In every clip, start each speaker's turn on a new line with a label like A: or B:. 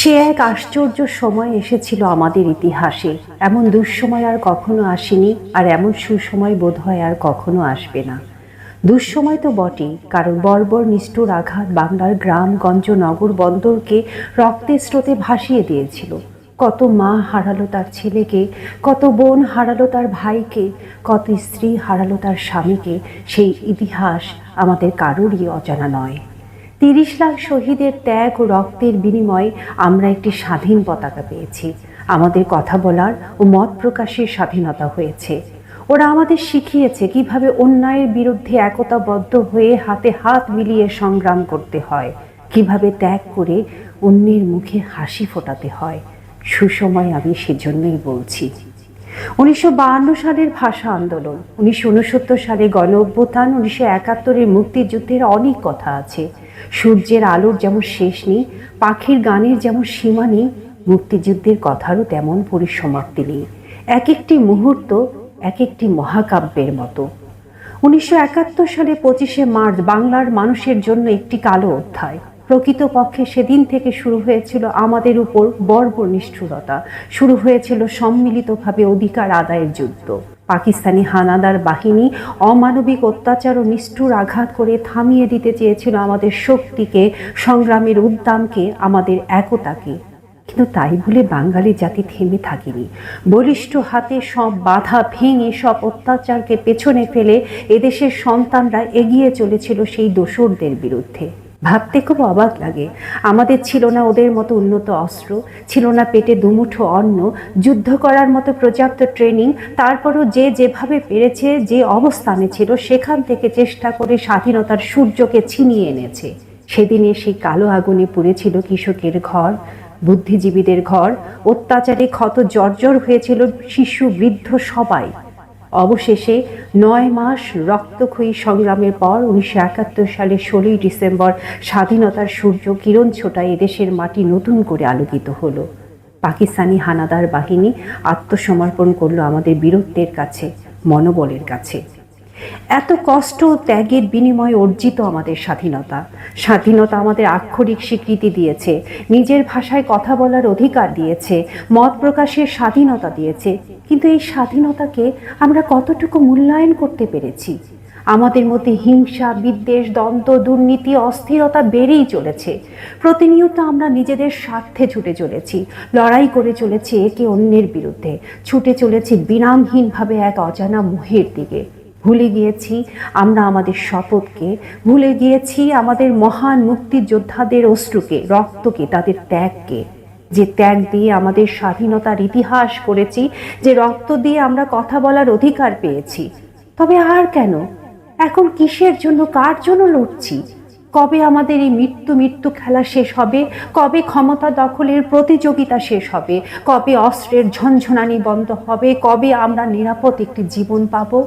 A: সে এক আশ্চর্য সময় এসেছিল আমাদের ইতিহাসে। এমন দুঃসময় আর কখনো আসেনি, আর এমন সুসময় বোধ হয় আর কখনো আসবে না। দুঃসময় তো বটেই, কারণ বর্বর নিষ্ঠুর আঘাত বাংলার গ্রাম, গঞ্জ, নগর বন্দরকে রক্তের স্রোতে ভাসিয়ে দিয়েছিল। কত মা হারালো তার ছেলেকে, কত বোন হারালো তার ভাইকে, কত স্ত্রী হারালো তার স্বামীকে, সেই ইতিহাস আমাদের কারোরই অজানা নয়। তিরিশ লাখ শহীদের ত্যাগ ও রক্তের বিনিময়ে আমরা একটি স্বাধীন পতাকা পেয়েছি। আমাদের কথা বলার ও মত প্রকাশের স্বাধীনতা হয়েছে। ওরা আমাদের শিখিয়েছে কীভাবে অন্যায়ের বিরুদ্ধে একতাবদ্ধ হয়ে হাতে হাত মিলিয়ে সংগ্রাম করতে হয়, কীভাবে ত্যাগ করে অন্যের মুখে হাসি ফোটাতে হয়। সুসময় আমি সেজন্যই বলছি। উনিশশো সালের ভাষা আন্দোলন, উনিশশো উনসত্তর সালে গণ অভ্যুত্থান উনিশশো একাত্তরের মুক্তিযুদ্ধের অনেক কথা আছে। সূর্যের আলোর যেমন শেষ নেই, পাখির গানের যেমন সীমা নেই, মুক্তিযুদ্ধের কথারও তেমন পরিসমাপ্তি নেই। এক একটি মুহূর্ত এক একটি মহাকাব্যের মতো। উনিশশো একাত্তর সালে পঁচিশে মার্চ, বাংলার মানুষের জন্য একটি কালো অধ্যায়। প্রকৃতপক্ষে সেদিন থেকে শুরু হয়েছিল আমাদের উপর বর্বর নিষ্ঠুরতা শুরু হয়েছিল সম্মিলিতভাবে অধিকার আদায়ের যুদ্ধ। পাকিস্তানি হানাদার বাহিনী অমানবিক অত্যাচার ও নিষ্ঠুর আঘাত করে থামিয়ে দিতে চেয়েছিল আমাদের শক্তিকে, সংগ্রামের উদ্দামকে আমাদের একতাকে। কিন্তু তাই বলে বাঙালি জাতি থেমে থাকেনি। বলিষ্ঠ হাতে সব বাধা ভেঙে সব অত্যাচারকে পেছনে ফেলে এদেশের সন্তানরা এগিয়ে চলেছিল সেই দোসরদের বিরুদ্ধে। ভাবতে খুব অবাক লাগে। আমাদের ছিল না ওদের মতো উন্নত অস্ত্র, ছিল না পেটে দুমুঠো অন্ন, যুদ্ধ করার মতো পর্যাপ্ত ট্রেনিং, তারপরও যে যেভাবে পেরেছে, যে অবস্থানে ছিল, সেখান থেকে চেষ্টা করে স্বাধীনতার সূর্যকে ছিনিয়ে এনেছে। সেদিনে সেই কালো আগুনে পুড়েছিল কৃষকের ঘর, বুদ্ধিজীবীদের ঘর, অত্যাচারে ক্ষত জর্জর হয়েছিল শিশু, বৃদ্ধ সবাই। অবশেষে নয় মাস রক্তক্ষয়ী সংগ্রামের পর উনিশশো একাত্তর সালের ষোলোই ডিসেম্বর স্বাধীনতার সূর্য কিরণ ছোটায় এদেশের মাটি নতুন করে আলোকিত হলো। পাকিস্তানি হানাদার বাহিনী আত্মসমর্পণ করল আমাদের বীরত্বের কাছে, মনোবলের কাছে। এত কষ্ট ত্যাগের বিনিময়ে অর্জিত আমাদের স্বাধীনতা। স্বাধীনতা আমাদের আক্ষরিক স্বীকৃতি দিয়েছে, নিজের ভাষায় কথা বলার অধিকার দিয়েছে, মত প্রকাশের স্বাধীনতা দিয়েছে কিন্তু এই স্বাধীনতাকে আমরা কতটুকু মূল্যায়ন করতে পেরেছি? আমাদের মধ্যে হিংসা, বিদ্বেষ, দ্বন্দ্ব, দুর্নীতি, অস্থিরতা বেড়েই চলেছে। প্রতিনিয়ত আমরা নিজেদের স্বার্থে ছুটে চলেছি, লড়াই করে চলেছি একে অন্যের বিরুদ্ধে। ছুটে চলেছি বিরামহীনভাবে এক অজানা মোহের দিকে। ভুলে গিয়েছি আমরা আমাদের শপথকে, ভুলে গিয়েছি আমাদের মহান মুক্তিযোদ্ধাদের অশ্রুকে, রক্তকে, তাদের ত্যাগকে। যে ত্যাগ দিয়ে আমাদের স্বাধীনতার ইতিহাস করেছি, যে রক্ত দিয়ে আমরা কথা বলার অধিকার পেয়েছি। তবে আর কেন? এখন কিসের জন্য, কার জন্য লড়ছি? কবে আমাদের এই মৃত্যু মৃত্যু খেলা শেষ হবে? কবে ক্ষমতা দখলের প্রতিযোগিতা শেষ হবে? কবে অস্ত্রের ঝনঝনানি বন্ধ হবে? কবে আমরা নিরাপদ একটি জীবন পাব?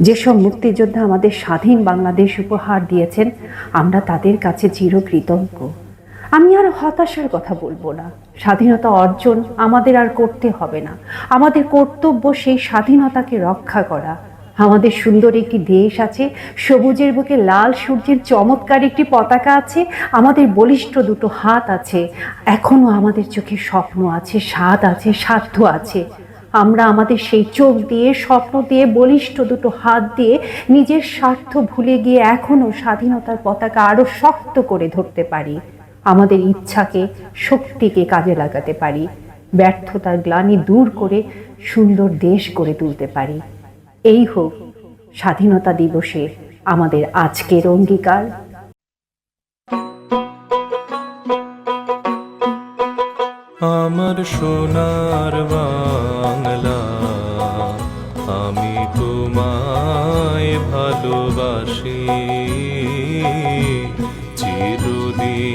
A: যেসব মুক্তিযোদ্ধা আমাদের স্বাধীন বাংলাদেশ উপহার দিয়েছেন, আমরা তাদের কাছে চিরকৃতজ্ঞ। আমি আর হতাশার কথা বলব না। স্বাধীনতা অর্জন আমাদের আর করতে হবে না। আমাদের কর্তব্য সেই স্বাধীনতাকে রক্ষা করা। আমাদের সুন্দর একটি দেশ আছে, সবুজের বুকে লাল সূর্যের চমৎকার একটি পতাকা আছে, আমাদের বলিষ্ঠ দুটো হাত আছে। এখনও আমাদের চোখে স্বপ্ন আছে, স্বাদ আছে সাধ্য আছে। আমরা আমাদের সেই চোখ দিয়ে, স্বপ্ন দিয়ে, বলিষ্ঠ দুটো হাত দিয়ে নিজের স্বার্থ ভুলে গিয়ে এখনও স্বাধীনতার পতাকা আরও শক্ত করে ধরতে পারি। আমাদের ইচ্ছাকে, শক্তিকে কাজে লাগাতে পারি, ব্যর্থতার গ্লানি দূর করে সুন্দর দেশ গড়ে তুলতে পারি। এই হোক, স্বাধীনতা দিবসে আমাদের আজকের অঙ্গীকার।
B: আমার সোনার বাংলা, আমি তোমায় ভালোবাসি।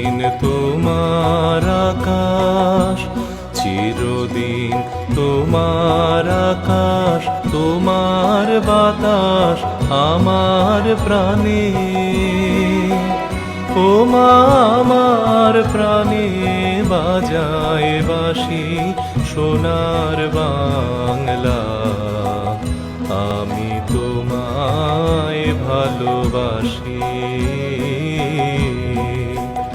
B: চিরদিন তোমার আকাশ, চিরদিন তোমার আকাশ, তোমার বাতাস আমার প্রাণে। ও আমার প্রাণে বাজায় বাসি সোনার বা